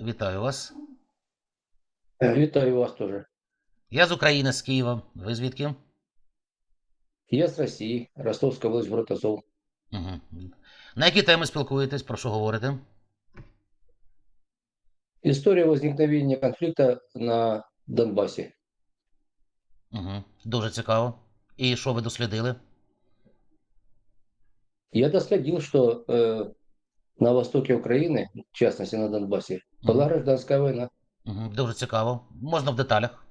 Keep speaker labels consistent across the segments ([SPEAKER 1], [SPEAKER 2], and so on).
[SPEAKER 1] Вітаю вас.
[SPEAKER 2] Е, Вітаю вас теж.
[SPEAKER 1] Я з України, з Києва. Ви звідки?
[SPEAKER 2] Я з Росії, Ростовська область, город Азов.
[SPEAKER 1] Угу. На які теми спілкуєтесь? Про що говорите?
[SPEAKER 2] Історія возникновення конфлікту на Донбасі.
[SPEAKER 1] Угу. Дуже цікаво. І що ви дослідили?
[SPEAKER 2] Я доследил, что э, на востоке Украины, в частности на Донбассе, была гражданская война.
[SPEAKER 1] Угу. Дуже цікаво. Можна в деталях.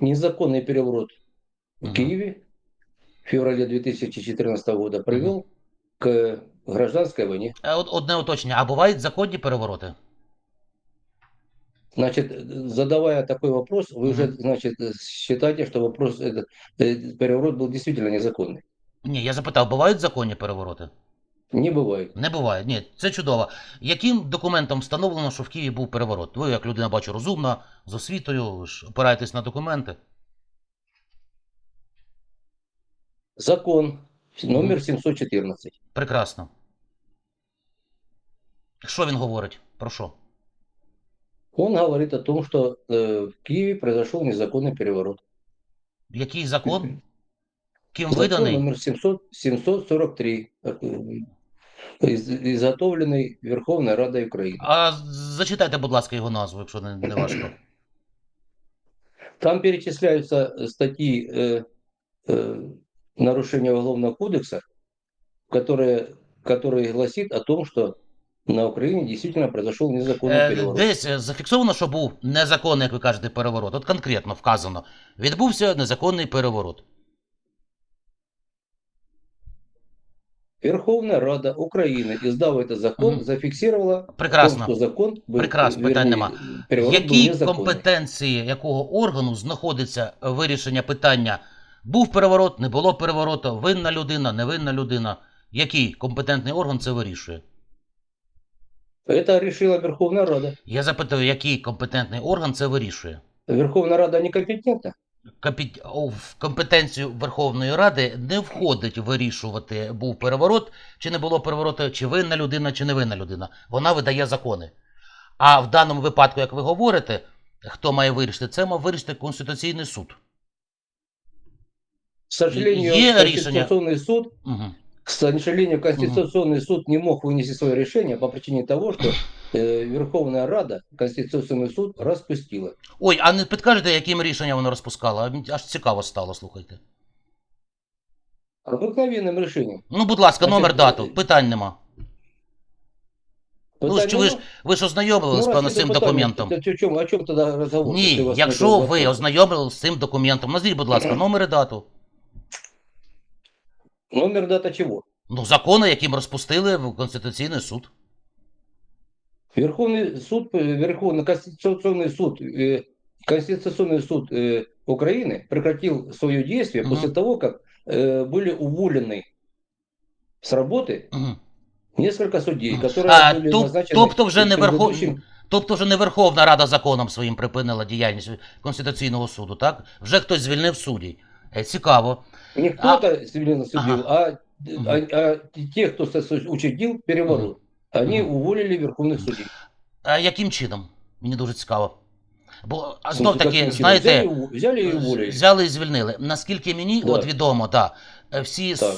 [SPEAKER 2] Незаконный переворот в
[SPEAKER 1] Мгм.
[SPEAKER 2] Киеве в феврале 2014 года привел к гражданской войне.
[SPEAKER 1] Е, от- Одне уточнення. А бувають законні перевороти?
[SPEAKER 2] Значит, э, задавая такой вопрос, вы уже,
[SPEAKER 1] Мгм.
[SPEAKER 2] значит, э, считаете, что вопрос, этот э, переворот был действительно незаконный.
[SPEAKER 1] Ні, я запитав, бувають законні перевороти?
[SPEAKER 2] Не бывает.
[SPEAKER 1] Не буває. Ні, це чудово. Яким документом встановлено, що в Києві був переворот? Ви, як людина, бачу, розумна, з освітою, ви ж опираєтесь на документи.
[SPEAKER 2] Закон номер 714.
[SPEAKER 1] Прекрасно. Що він говорить? Про що?
[SPEAKER 2] Он говорит о том, что э, в Киеве произошел незаконный переворот.
[SPEAKER 1] Який закон? Ким
[SPEAKER 2] Закон
[SPEAKER 1] виданий?
[SPEAKER 2] номер 700, 743, э, из- изготовленный Верховной Радой Украины.
[SPEAKER 1] А зачитайте, будь ласка, його назву, якщо не, не важко.
[SPEAKER 2] Там перечисляются э, статьи э, э, нарушения Уголовного кодекса, которые, которые гласит о том, что на Украине действительно произошел незаконный
[SPEAKER 1] Е,
[SPEAKER 2] переворот.
[SPEAKER 1] Десь е, зафіксовано, що був незаконний, як ви кажете, переворот. От конкретно вказано. Відбувся незаконний переворот.
[SPEAKER 2] Верховная Рада Украины, издав этот закон,
[SPEAKER 1] Мгм.
[SPEAKER 2] зафиксировала
[SPEAKER 1] Прекрасно.
[SPEAKER 2] о том, что закон был,
[SPEAKER 1] Прекрасно,
[SPEAKER 2] вернее,
[SPEAKER 1] питань нема.
[SPEAKER 2] переворот был
[SPEAKER 1] Які
[SPEAKER 2] незаконный.
[SPEAKER 1] компетенції якого органу знаходиться вирішення питання? Був переворот, не було перевороту, винна людина, невинна людина. Який компетентний орган це вирішує?
[SPEAKER 2] Это решила Верховная Рада.
[SPEAKER 1] Я запитую, який компетентний орган це вирішує?
[SPEAKER 2] Верховная Рада некомпетентна.
[SPEAKER 1] Компет- о, В компетенцію Верховної Ради не входить вирішувати, був переворот, чи не було перевороту, чи винна людина, чи невинна людина. Вона видає закони. А в даному випадку, як ви говорите, хто має вирішити, це мав вирішити Конституційний суд.
[SPEAKER 2] К сожалению,
[SPEAKER 1] Е
[SPEAKER 2] Конституционный суд,
[SPEAKER 1] Угу.
[SPEAKER 2] к сожалению, Конституционный суд не мог вынести свое решение по причине того, что э, Верховная Рада Конституционный суд распустила.
[SPEAKER 1] Ой, а не підкажете, яким рішенням воно розпускало? А мені Аж цікаво стало, слухайте.
[SPEAKER 2] Обыкновенным решением.
[SPEAKER 1] Ну, будь ласка,
[SPEAKER 2] Значить,
[SPEAKER 1] номер дату,
[SPEAKER 2] е,
[SPEAKER 1] питань нема. Ну,
[SPEAKER 2] Питання,
[SPEAKER 1] ж ви ж ви ж ознайомились,
[SPEAKER 2] раз
[SPEAKER 1] певно,
[SPEAKER 2] это
[SPEAKER 1] з цим
[SPEAKER 2] питання,
[SPEAKER 1] документом.
[SPEAKER 2] то О чем, о чем тогда разговор? если у
[SPEAKER 1] Ні,
[SPEAKER 2] вас
[SPEAKER 1] якщо
[SPEAKER 2] нет
[SPEAKER 1] ви
[SPEAKER 2] вопроса?
[SPEAKER 1] ознайомились з цим документом, назвіть, будь ласка, номер і дату.
[SPEAKER 2] Номер дата чего?
[SPEAKER 1] Ну, закони, яким розпустили в Конституційний суд.
[SPEAKER 2] Верховный суд, э, Верховный Конституционный суд, э, Конституционный суд э, Украины прекратил свое действие
[SPEAKER 1] Мгм.
[SPEAKER 2] после того, как э, были уволены с работы
[SPEAKER 1] Угу.
[SPEAKER 2] несколько судей,
[SPEAKER 1] Мгм.
[SPEAKER 2] которые
[SPEAKER 1] А,
[SPEAKER 2] были
[SPEAKER 1] тоб-
[SPEAKER 2] назначены
[SPEAKER 1] тобто вже не Верхов...
[SPEAKER 2] предыдущим-
[SPEAKER 1] Тобто вже не Верховна Рада законом своїм припинила діяльність Конституційного суду, так? Вже хтось звільнив суддів. Е, Цікаво.
[SPEAKER 2] Не кто-то цивильно судил, а,
[SPEAKER 1] Мгм.
[SPEAKER 2] а- а те, кто сос- учредил переворот, они уволили верховных судей.
[SPEAKER 1] А яким чином? Мені дуже цікаво. Бо а знов таки, знаєте,
[SPEAKER 2] взяли, и уволили.
[SPEAKER 1] взяли і звільнили. Наскільки мені
[SPEAKER 2] Да.
[SPEAKER 1] от відомо, да, всі
[SPEAKER 2] Так.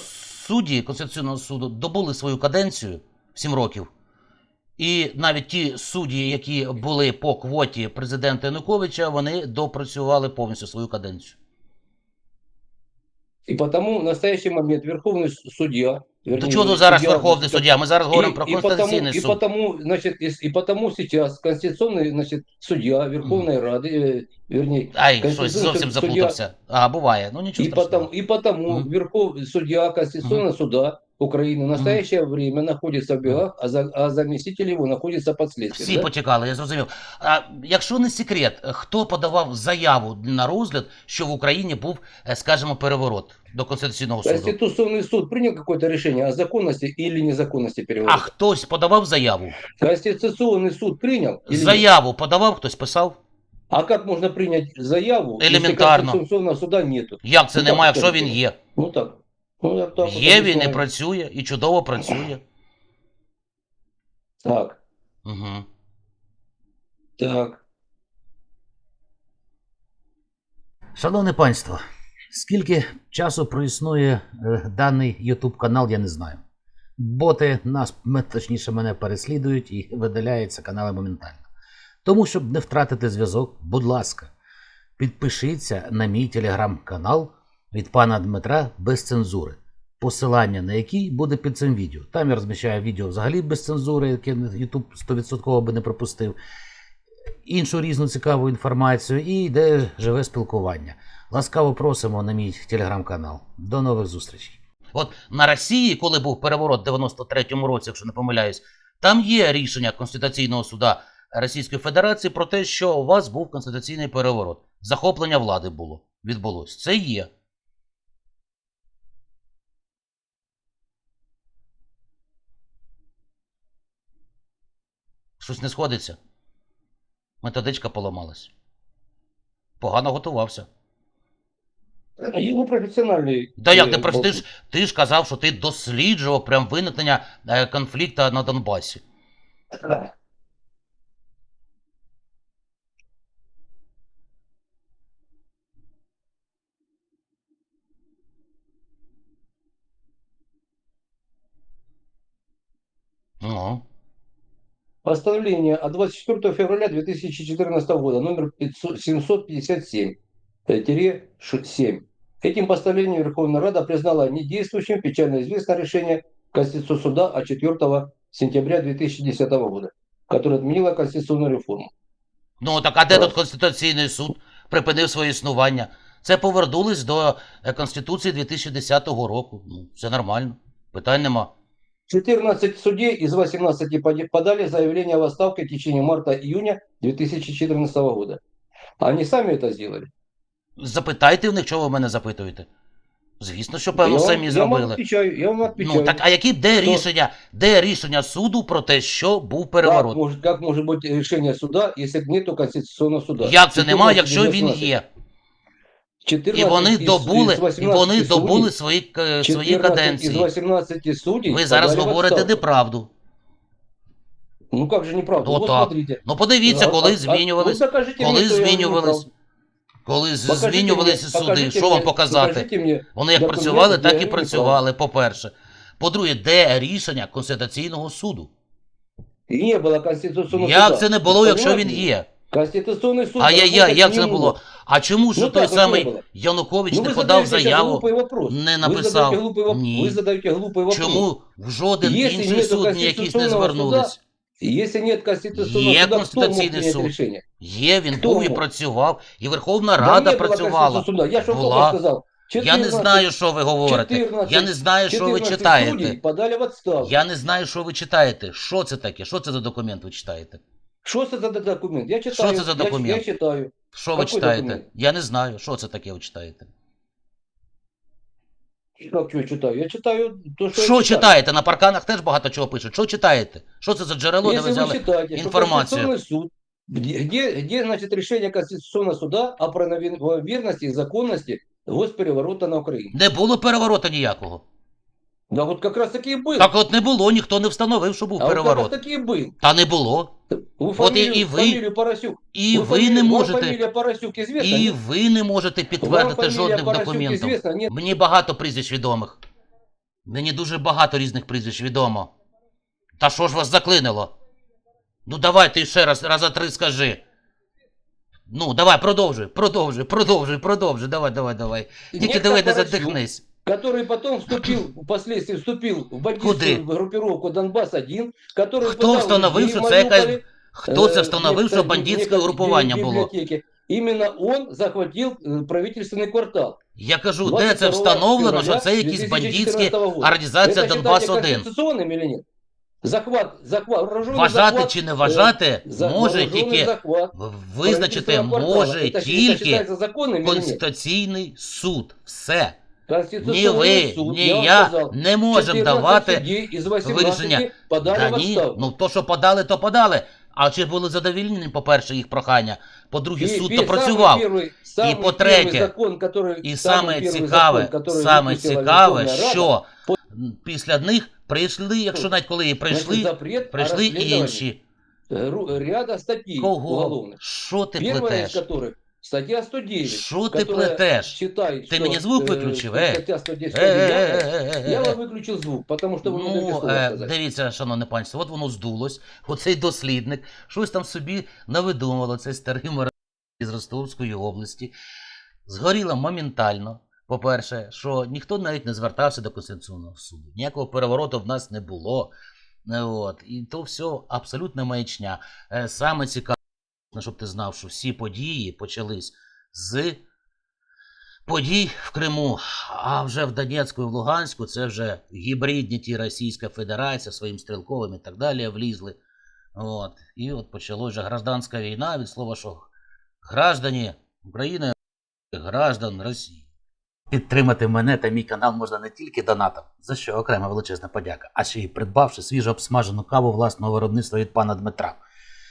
[SPEAKER 1] судді Конституційного суду добули свою каденцію 7 років. І навіть ті судді, які були по квоті президента Януковича, вони допрацювали повністю свою каденцію.
[SPEAKER 2] И потому в настоящий момент верховный с- судья...
[SPEAKER 1] До
[SPEAKER 2] вернее,
[SPEAKER 1] чого тут зараз
[SPEAKER 2] судья-
[SPEAKER 1] Верховний суддя? Ми зараз говоримо про
[SPEAKER 2] и, потому,
[SPEAKER 1] Конституційний
[SPEAKER 2] и,
[SPEAKER 1] суд.
[SPEAKER 2] потому, значит, и, и потому сейчас конституционный значит, судья Верховной Рады, э, вернее,
[SPEAKER 1] Ай, щось
[SPEAKER 2] Конституційний
[SPEAKER 1] зовсім
[SPEAKER 2] суддя-
[SPEAKER 1] заплутався. А, буває. Ну нічого
[SPEAKER 2] и
[SPEAKER 1] страшного.
[SPEAKER 2] потому, и потому
[SPEAKER 1] Мгм.
[SPEAKER 2] Верхов, судья Конституционного суда Украины в настоящее время находится в бегах, а, за, а заместитель его находится под следствием.
[SPEAKER 1] Всі
[SPEAKER 2] да?
[SPEAKER 1] потікали, я зрозумів. А якщо не секрет, хто подавав заяву на розгляд, що в Україні був, е, скажімо, переворот до Конституційного суду?
[SPEAKER 2] Конституционный суд принял какое-то решение о законности или незаконности
[SPEAKER 1] А
[SPEAKER 2] переворота?
[SPEAKER 1] хтось подавав заяву?
[SPEAKER 2] Конституционный суд принял? или нет?
[SPEAKER 1] Заяву подавав, хтось писав?
[SPEAKER 2] А как можно принять заяву,
[SPEAKER 1] Элементарно.
[SPEAKER 2] если Конституционного суда нету?
[SPEAKER 1] Як це
[SPEAKER 2] Ну,
[SPEAKER 1] немає,
[SPEAKER 2] так,
[SPEAKER 1] якщо
[SPEAKER 2] так.
[SPEAKER 1] він є?
[SPEAKER 2] Ну так. Ну, я так
[SPEAKER 1] Є він і працює, і чудово працює.
[SPEAKER 2] Так,
[SPEAKER 1] Угу.
[SPEAKER 2] так.
[SPEAKER 1] Шановне панство, скільки часу проіснує е, даний YouTube канал, я не знаю. Боти нас, точніше, мене переслідують і видаляються канали моментально. Тому, щоб не втратити зв'язок, будь ласка, підпишіться на мій телеграм-канал від пана Дмитра без цензури. Посилання на який буде під цим відео. Там я розміщаю відео взагалі без цензури, яке YouTube 100% би не пропустив іншу різну цікаву інформацію і йде живе спілкування. Ласкаво просимо на мій телеграм-канал. До нових зустрічей. От на Росії, коли був переворот в 93-му році, якщо не помиляюсь, там є рішення Конституційного суда Російської Федерації про те, що у вас був конституційний переворот. Захоплення влади було. Відбулось. Це є. Щось не сходиться. Методичка поламалась. Погано готувався.
[SPEAKER 2] Його професіональний.
[SPEAKER 1] Да як
[SPEAKER 2] е,
[SPEAKER 1] ти просто ти ж, ти ж казав, що ти досліджував прям виникнення е, конфлікту на Донбасі. Ну.
[SPEAKER 2] Постановление от 24 февраля 2014 года, номер 757-7. Этим постановлением Верховная Рада признала недействующим печально известное решение Конституционного суда от 4 сентября 2010 года, которое отменило конституционную реформу.
[SPEAKER 1] Ну так а де тут Конституційний суд припинив своє існування? Це повернулись до е, Конституції 2010 року. Ну, все нормально. Питань нема.
[SPEAKER 2] 14 судей из 18 подали заявление о отставке в течение марта-июня 2014 года. Они сами это сделали.
[SPEAKER 1] Запитайте в них, чого ви мене запитуєте. Звісно, що
[SPEAKER 2] я
[SPEAKER 1] певно
[SPEAKER 2] вам,
[SPEAKER 1] самі
[SPEAKER 2] я вам
[SPEAKER 1] зробили.
[SPEAKER 2] я вам отвечаю.
[SPEAKER 1] Ну так а які де
[SPEAKER 2] Що?
[SPEAKER 1] рішення, де рішення суду про те, що був переворот?
[SPEAKER 2] может, как может быть решение суда, если нету конституционного суда?
[SPEAKER 1] Як це нема, якщо він є?
[SPEAKER 2] 14
[SPEAKER 1] І вони
[SPEAKER 2] із-
[SPEAKER 1] добули,
[SPEAKER 2] із
[SPEAKER 1] і вони
[SPEAKER 2] суддів,
[SPEAKER 1] добули свої, свої каденції.
[SPEAKER 2] Из 18 судей
[SPEAKER 1] Ви зараз говорите неправду.
[SPEAKER 2] Ну как же неправда?
[SPEAKER 1] Ну так. Ну подивіться, коли змінювались,
[SPEAKER 2] ну,
[SPEAKER 1] коли змінювались, коли змінювалися суди, що вам показати? Вони як працювали, так і працювали, по-перше. По-друге, де рішення Конституційного суду?
[SPEAKER 2] И не было конституционного
[SPEAKER 1] Як
[SPEAKER 2] суда.
[SPEAKER 1] це не було, якщо він є?
[SPEAKER 2] Конституционный суд.
[SPEAKER 1] Ай-яй-яй,
[SPEAKER 2] работать
[SPEAKER 1] як це не
[SPEAKER 2] не
[SPEAKER 1] було?
[SPEAKER 2] может.
[SPEAKER 1] А чому ж
[SPEAKER 2] Ну
[SPEAKER 1] той
[SPEAKER 2] так, от не
[SPEAKER 1] самий
[SPEAKER 2] було.
[SPEAKER 1] Янукович
[SPEAKER 2] Ну,
[SPEAKER 1] не
[SPEAKER 2] вы
[SPEAKER 1] подав
[SPEAKER 2] задаете сейчас
[SPEAKER 1] заяву?
[SPEAKER 2] глупый вопрос.
[SPEAKER 1] не
[SPEAKER 2] Вы
[SPEAKER 1] написав.
[SPEAKER 2] задаете глупый, воп-
[SPEAKER 1] Ні.
[SPEAKER 2] вы задаете глупый вопрос.
[SPEAKER 1] Чому в жоден
[SPEAKER 2] Якщо
[SPEAKER 1] інший
[SPEAKER 2] нету
[SPEAKER 1] суд ніякийсь не
[SPEAKER 2] конституційного
[SPEAKER 1] звернулись?
[SPEAKER 2] Если нет конституционного
[SPEAKER 1] Є
[SPEAKER 2] суда, кто мог
[SPEAKER 1] Конституційний
[SPEAKER 2] принять
[SPEAKER 1] суд.
[SPEAKER 2] решение?
[SPEAKER 1] Є, він
[SPEAKER 2] Хто
[SPEAKER 1] був і
[SPEAKER 2] мов?
[SPEAKER 1] працював, і Верховна
[SPEAKER 2] Да
[SPEAKER 1] Рада
[SPEAKER 2] не было
[SPEAKER 1] працювала.
[SPEAKER 2] конституционного суда. Я что
[SPEAKER 1] Була.
[SPEAKER 2] только сказал.
[SPEAKER 1] Я не
[SPEAKER 2] 14
[SPEAKER 1] знаю, що ви говорите.
[SPEAKER 2] 14
[SPEAKER 1] Я не знаю, що ви
[SPEAKER 2] 14 судей
[SPEAKER 1] читаєте.
[SPEAKER 2] подали в отставку.
[SPEAKER 1] Я не знаю, що ви читаєте. Що це таке? Що це за документ ви читаєте?
[SPEAKER 2] Что это за документ? Я читаю.
[SPEAKER 1] Що це за
[SPEAKER 2] я-
[SPEAKER 1] документ?
[SPEAKER 2] Я, читаю.
[SPEAKER 1] Що ви
[SPEAKER 2] Какой
[SPEAKER 1] читаєте?
[SPEAKER 2] документ?
[SPEAKER 1] Я не знаю, що це таке ви читаєте.
[SPEAKER 2] Как что я читаю? Я читаю то, что
[SPEAKER 1] Що
[SPEAKER 2] я читаю.
[SPEAKER 1] читаєте? На парканах теж багато чого пишуть. Що читаєте? Що це за джерело, де ви
[SPEAKER 2] Если вы
[SPEAKER 1] взяли?
[SPEAKER 2] считаете, что
[SPEAKER 1] информацию?
[SPEAKER 2] Конституционный суд, где, где, где, значит, решение Конституционного суда о правоверности и законности госпереворота на Украине?
[SPEAKER 1] Не було перевороту ніякого.
[SPEAKER 2] Да вот как раз таки и был.
[SPEAKER 1] Так от не було, ніхто не встановив, що був
[SPEAKER 2] а вот как раз
[SPEAKER 1] переворот.
[SPEAKER 2] таки и был.
[SPEAKER 1] Та не було.
[SPEAKER 2] Вы
[SPEAKER 1] Вот
[SPEAKER 2] фамилию,
[SPEAKER 1] и- и вы-
[SPEAKER 2] фамилию Поросюк.
[SPEAKER 1] І
[SPEAKER 2] Вы
[SPEAKER 1] ви
[SPEAKER 2] фамилия-
[SPEAKER 1] не
[SPEAKER 2] вам
[SPEAKER 1] можете.
[SPEAKER 2] фамилия Поросюк известна?
[SPEAKER 1] І
[SPEAKER 2] нет?
[SPEAKER 1] ви не можете
[SPEAKER 2] Вам
[SPEAKER 1] підтвердити
[SPEAKER 2] фамилия
[SPEAKER 1] жодним
[SPEAKER 2] Поросюк
[SPEAKER 1] документом.
[SPEAKER 2] известна? Нет.
[SPEAKER 1] Мені багато прізвищ відомих. Мені дуже багато різних прізвищ відомо. Та що ж вас заклинило? Ну давай ти ще раз, раза три скажи. Ну, давай, продовжуй, продовжуй, продовжуй, продовжуй. Давай, давай, давай. Тільки
[SPEAKER 2] Некто
[SPEAKER 1] давай не
[SPEAKER 2] Поросюк,
[SPEAKER 1] задихнись.
[SPEAKER 2] Который потом вступил, впоследствии вступил в бандитскую
[SPEAKER 1] Куди?
[SPEAKER 2] группировку Донбасс-1, который
[SPEAKER 1] Хто
[SPEAKER 2] пытал
[SPEAKER 1] встановив,
[SPEAKER 2] людей
[SPEAKER 1] що
[SPEAKER 2] в
[SPEAKER 1] це якась.
[SPEAKER 2] Мариуполе,
[SPEAKER 1] Хто це
[SPEAKER 2] э,
[SPEAKER 1] встановив,
[SPEAKER 2] некто-
[SPEAKER 1] що бандитське
[SPEAKER 2] некто
[SPEAKER 1] групування
[SPEAKER 2] в
[SPEAKER 1] було?
[SPEAKER 2] библиотеке. Именно он захватил э, правительственный квартал.
[SPEAKER 1] Я кажу, де це
[SPEAKER 2] 22
[SPEAKER 1] встановлено, що
[SPEAKER 2] февраля
[SPEAKER 1] це якісь
[SPEAKER 2] 2014
[SPEAKER 1] бандитські
[SPEAKER 2] года.
[SPEAKER 1] організація
[SPEAKER 2] Это
[SPEAKER 1] Донбас
[SPEAKER 2] считаете
[SPEAKER 1] 1
[SPEAKER 2] конституционным или нет? Захват, захват, вооруженный
[SPEAKER 1] Вважати
[SPEAKER 2] захват,
[SPEAKER 1] чи не вважати
[SPEAKER 2] за-
[SPEAKER 1] може
[SPEAKER 2] вооруженный
[SPEAKER 1] тільки
[SPEAKER 2] захват
[SPEAKER 1] визначити
[SPEAKER 2] правительственного квартала.
[SPEAKER 1] може
[SPEAKER 2] Это, это
[SPEAKER 1] тільки
[SPEAKER 2] считается законным или нет?
[SPEAKER 1] Конституційний суд. Все. Ні
[SPEAKER 2] Конституционный
[SPEAKER 1] ви,
[SPEAKER 2] суд,
[SPEAKER 1] ні
[SPEAKER 2] вам
[SPEAKER 1] я
[SPEAKER 2] сказал,
[SPEAKER 1] не можемо
[SPEAKER 2] 14
[SPEAKER 1] давати
[SPEAKER 2] судей из 18
[SPEAKER 1] вирішення.
[SPEAKER 2] подали
[SPEAKER 1] Та
[SPEAKER 2] в
[SPEAKER 1] ні,
[SPEAKER 2] отставку.
[SPEAKER 1] ну то, що подали, то подали. А чи були задовільнені, по-перше, їх прохання? По-друге,
[SPEAKER 2] И
[SPEAKER 1] суд
[SPEAKER 2] пе-
[SPEAKER 1] то
[SPEAKER 2] самый
[SPEAKER 1] працював.
[SPEAKER 2] первый- самый
[SPEAKER 1] по-третє,
[SPEAKER 2] первый закон, который-
[SPEAKER 1] І
[SPEAKER 2] самый
[SPEAKER 1] саме
[SPEAKER 2] первый
[SPEAKER 1] цікаве,
[SPEAKER 2] закон, который
[SPEAKER 1] саме
[SPEAKER 2] выпустила
[SPEAKER 1] цікаве,
[SPEAKER 2] Верховная Рада,
[SPEAKER 1] що м, після них прийшли, якщо навіть коли і
[SPEAKER 2] Значит,
[SPEAKER 1] прийшли,
[SPEAKER 2] запрет
[SPEAKER 1] прийшли
[SPEAKER 2] о расследовании,
[SPEAKER 1] інші.
[SPEAKER 2] э, ру- ряда статей
[SPEAKER 1] Кого?
[SPEAKER 2] уголовных.
[SPEAKER 1] Що ти
[SPEAKER 2] Первая из
[SPEAKER 1] плетеш?
[SPEAKER 2] которых статья 109,
[SPEAKER 1] Що ти
[SPEAKER 2] которая
[SPEAKER 1] плетеш?
[SPEAKER 2] считает,
[SPEAKER 1] Ты
[SPEAKER 2] что,
[SPEAKER 1] мне звук
[SPEAKER 2] э,
[SPEAKER 1] выключил, э?
[SPEAKER 2] статья 110
[SPEAKER 1] Е, е,
[SPEAKER 2] неявная.
[SPEAKER 1] е, е,
[SPEAKER 2] Я
[SPEAKER 1] е, е.
[SPEAKER 2] вам выключил звук, потому что вы не даете
[SPEAKER 1] Ну,
[SPEAKER 2] слова
[SPEAKER 1] е,
[SPEAKER 2] сказать.
[SPEAKER 1] дивіться, шановне панство, от воно здулось. Оцей дослідник щось там собі навидумувало, цей старий мораль з Ростовської області. Згоріло моментально. По-перше, що ніхто навіть не звертався до Конституційного суду. Ніякого перевороту в нас не було. Е, От. І то все абсолютна маячня. Е, Саме цікаве, щоб ти знав, що всі події почались з подій в Криму, а вже в Донецьку і в Луганську це вже гібридні ті Російська Федерація своїм стрілковим і так далі влізли. От. І от почалась вже гражданська війна від слова, що граждані України, граждан Росії. Підтримати мене та мій канал можна не тільки донатом, за що окрема величезна подяка, а ще й придбавши свіжо обсмажену каву власного виробництва від пана Дмитра.